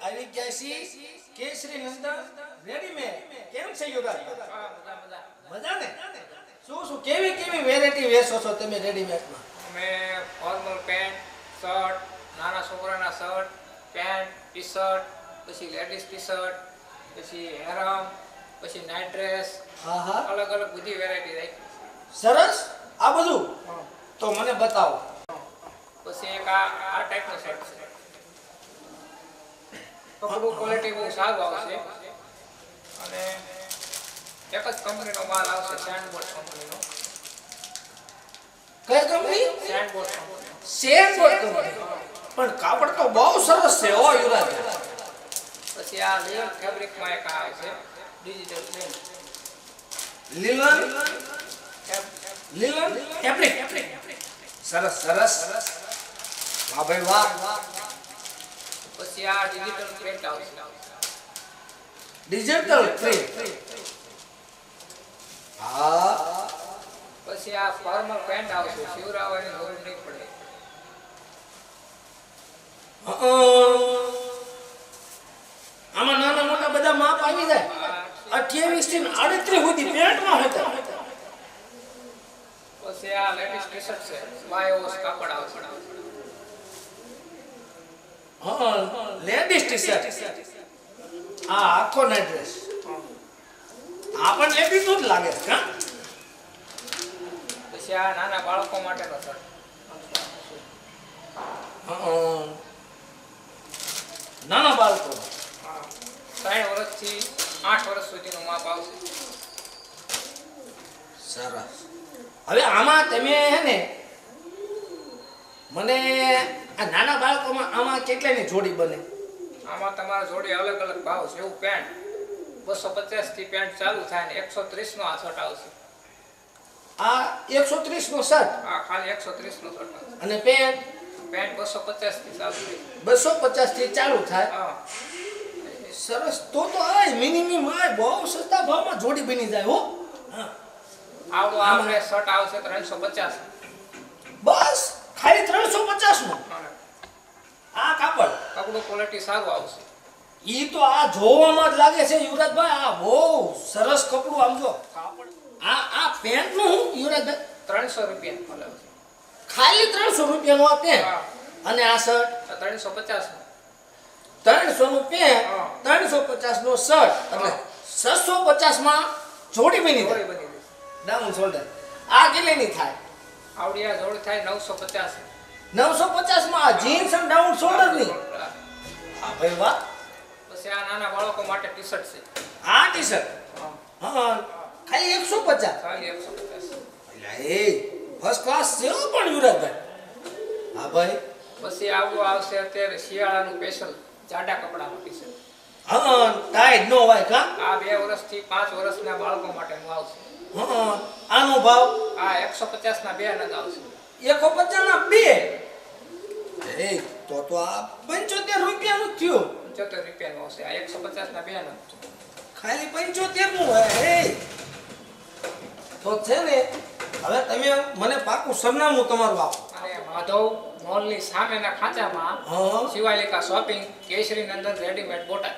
આવી છીએ કેસરી નંદન રેડીમેડ કેમ છે યુવરાજ મજા ને શું શું કેવી કેવી વેરાયટી વેચો છો તમે રેડીમેડમાં અમે ફોર્મલ પેન્ટ શર્ટ નાના છોકરાના શર્ટ પેન્ટ ટી શર્ટ પછી લેડીઝ ટી શર્ટ પછી હેરમ પછી નાઇટ ડ્રેસ હા હા અલગ અલગ બધી વેરાયટી રાખી સરસ? આ બધું? તો મને બતાવો. પછી એક આ આ ટાઈપનો શર્ટ છે. કપડું ક્વોલિટી બહુ સારું આવશે. અને એક જ કંપનીનો માલ આવશે સેન્ડબોર્ડ કંપનીનો કઈ company sandboard company sandboard company પણ કાપડ તો બહુ સરસ છે ઓ યુરાજ પછી આ લિયર ફેબ્રિકમાં એક આવે છે digital print linen? Linen? Fabric સરસ સરસ. વાહ ભાઈ વાહ. પછી આ ડિજિટલ પ્રિન્ટ આવશે. ડિજિટલ પ્રિન્ટ હા. પછી આ ફોર્મલ પેન્ટ આવશે. શિવરાવાની જરૂર નહીં પડે. આમાં નાના મોટા બધા માપ આવી જાય. અઠ્યાવીસથી આડત્રીસ સુધી પેન્ટમાં હતા પછી આ લેટેસ્ટ ટી શર્ટ છે. બાયોસ કાપડ આવશે. લેડીઝ ટી શર્ટ આ આખો ના ડ્રેસ આ પણ લેડીઝનું જ લાગે છે કા પછી આ નાના બાળકો માટેનો શર્ટ હા. નાના બાળકો. ત્રણ વર્ષથી આઠ વર્ષ સુધીનું માપ આવશે. સરસ. હવે આમાં તમે હે ને મને આ નાના બાળકોમાં આમાં કેટલાની જોડી બને? આમાં તમારા જોડે અલગ અલગ ભાવ છે એવું પેન્ટ બસો પચાસથી પેન્ટ ચાલુ થાય ને એકસો ત્રીસ નો આ શર્ટ આવશે. આ એકસો ત્રીસ નો શર્ટ? આ ખાલી એકસો ત્રીસ નો શર્ટ અને પેન્ટ પેન્ટ બસો પચાસથી ચાલુ થાય. બસો પચાસથી ચાલુ થાય? હા. સરસ તો તો આ મિનિમમ આય બહુ સસ્તા ભાવમાં જોડી બની જાય હો. હા. આવડું આપણે શર્ટ આવશે ત્રણસો પચાસ. બસ. ખાલી ત્રણસો પચાસ નો આ કાપડ. કપડું ક્વોલિટી સારું આવશે. ઈ તો આ જોવામાં જ લાગે છે યુવરાજભાઈ આ બહુ સરસ કપડું આમ જો. કાપડ? આ આ પેન્ટનું હું યુવરાજભાઈ? ત્રણસો રૂપિયા ખાલી ત્રણસો રૂપિયાનું આ પેન્ટ? અને આ શર્ટ? ત્રણસો પચાસ ત્રણસો નું પેન્ટ. ત્રણસો પચાસ નો શર્ટ. એટલે છસો પચાસમાં જોડી બની જોડી બની ડાઉન શોલ્ડર આ કેટલીની થાય? આવડી જોડ થાય નવસો પચાસ. નવસો પચાસમાં જીન્સ અને ડાઉન શોલ્ડરની? હા ભાઈ વાહ. પછી આ નાના બાળકો માટે ટી શર્ટ છે. આ ટી શર્ટ હા ખાલી એકસો પચાસ? ખાલી એકસો પચાસ. એ ફર્સ્ટ ક્લાસ છે પણ યુવરાજભાઈ. હા ભાઈ. પછી આવું આવશે અત્યારે શિયાળાનું સ્પેશિયલ જાડા કપડામાં ટી શર્ટ હા ટાઈટ નો હોય કા? આ બે વર્ષથી પાંચ વર્ષના બાળકો માટેનું આવશે હા આનો ભાવ? આ એકસો પચાસના બે નંગ આવશે એકો પચાસ ના બે? એ તો તો આ પંચોતેર રૂપિયાનું થયું. પંચોતેર રૂપિયાનું આવશે આ એકસો પચાસના બે નંગ ખાલી પંચોતેરનું હોય. હે તો છે ને હવે તમે મને પાકું સરનામું તમારું આપો. માધવ મોલની સામેના ખાંચામાં હા. શિવાલિકા શોપિંગ કેસરી નંદન રેડીમેડ બોટાદ.